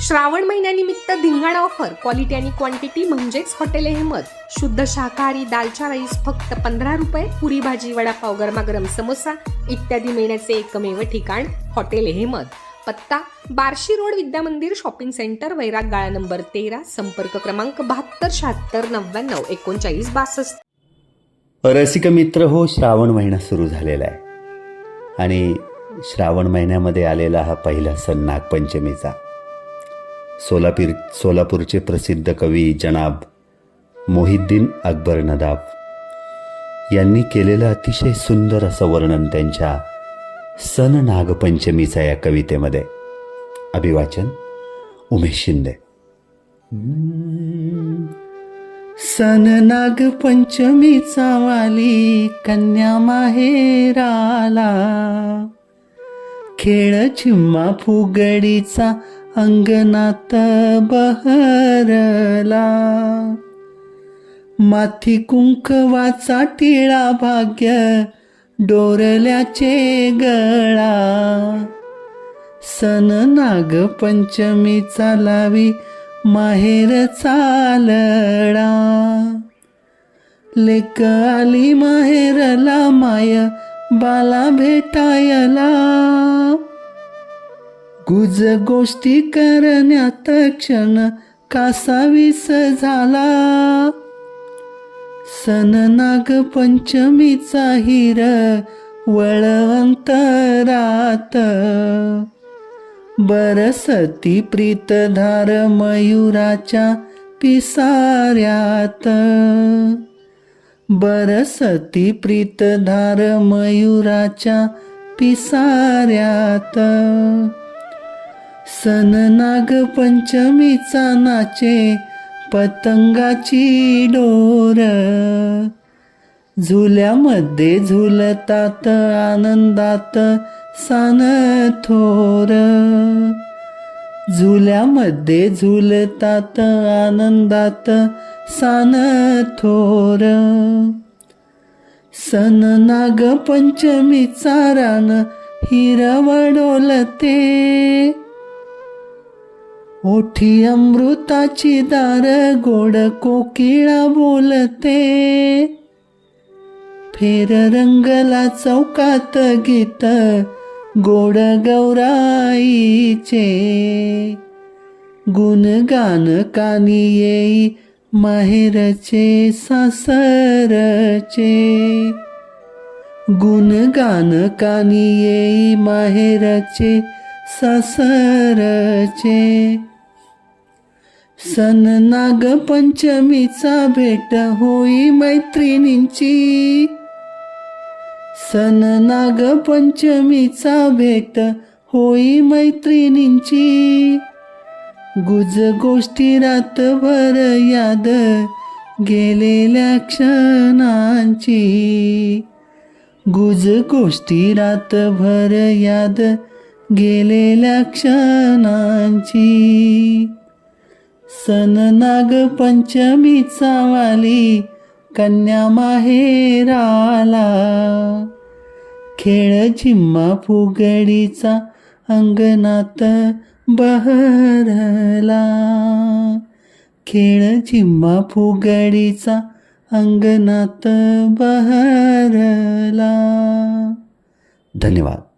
श्रावण महिन्यानिमित्त धिंगाणा offer. Quality आणि क्वांटिटी म्हणजेच हॉटेल अहमद शुद्ध शाकाहारी दालचा राईस फक्त पंधरा रुपये. पुरी भाजी वडापाव गरमागरम समोसा इत्यादी मिळण्याचे एकमेव ठिकाण हॉटेल अहमद पत्ता Barshi road Vidyamandir shopping centre Vairag गाळा नंबर तेरा संपर्क क्रमांक बहात्तर शहात्तर नव्याण्णव एकोणचाळीस बासष्ट. रसिक मित्र हो श्रावण महिना सुरू झालेला आहे. आणि श्रावण महिन्यामध्ये आलेला हा पहिला सण नागपंचमीचा. सोलापूर सोलापूरचे प्रसिद्ध कवी जनाब मोहिद्दीन अकबर नदाब यांनी केलेलं अतिशय सुंदर असं वर्णन त्यांच्या सन नागपंचमीचा या कवितेमध्ये. अभिवाचन उमेश शिंदे. सन नागपंचमीचा वाली कन्या माहेराला खेळ चिम्मा फुगडीचा अंगणात बहरला. माथी कुंकवाचा टिळा भाग्य डोरल्याचे गळा. सन नागपंचमी चालावी माहेर चालडा लेक आली माहेरला माय बाला भेटायला. गुज गोष्टी करण्यात क्षण कासावीस झाला सन नागपंचमीचा हिर वळवंतरात बरसती प्रीतधार मयुराच्या पिसाऱ्यात. बरसती प्रीतधार मयुराच्या पिसाऱ्यात. सन नागपंचमीचा नाचे पतंगाची डोर. झुल्यामध्ये झुलतात आनंदात सान थोर. झुल्यामध्ये झुलतात आनंदात सान थोर. सन नागपंचमीचा रान हिरवडोलते ओठी अमृताची दार गोड कोकिळा बोलते. फेर रंगला चौकात गीत गोड गौराईचे. गुणगान कानी येई माहेरचे सासरचे. गुणगान कानी येई माहेरचे सासरचे. सन नागपंचमीचा भेट होई मैत्रिणींची. सन नागपंचमीचा भेट होई मैत्रिणींची. गुज गोष्टी रातभर याद गेलेल्या क्षणांची. गुज गोष्टी रातभर याद गेलेल्या क्षणांची. सन नागपंचमीचा वाली कन्या माहेराला. खेळ झिम्मा फुगडीचा अंगणात बहरला. खेळ झिम्मा फुगडीचा अंगणात बहरला. धन्यवाद.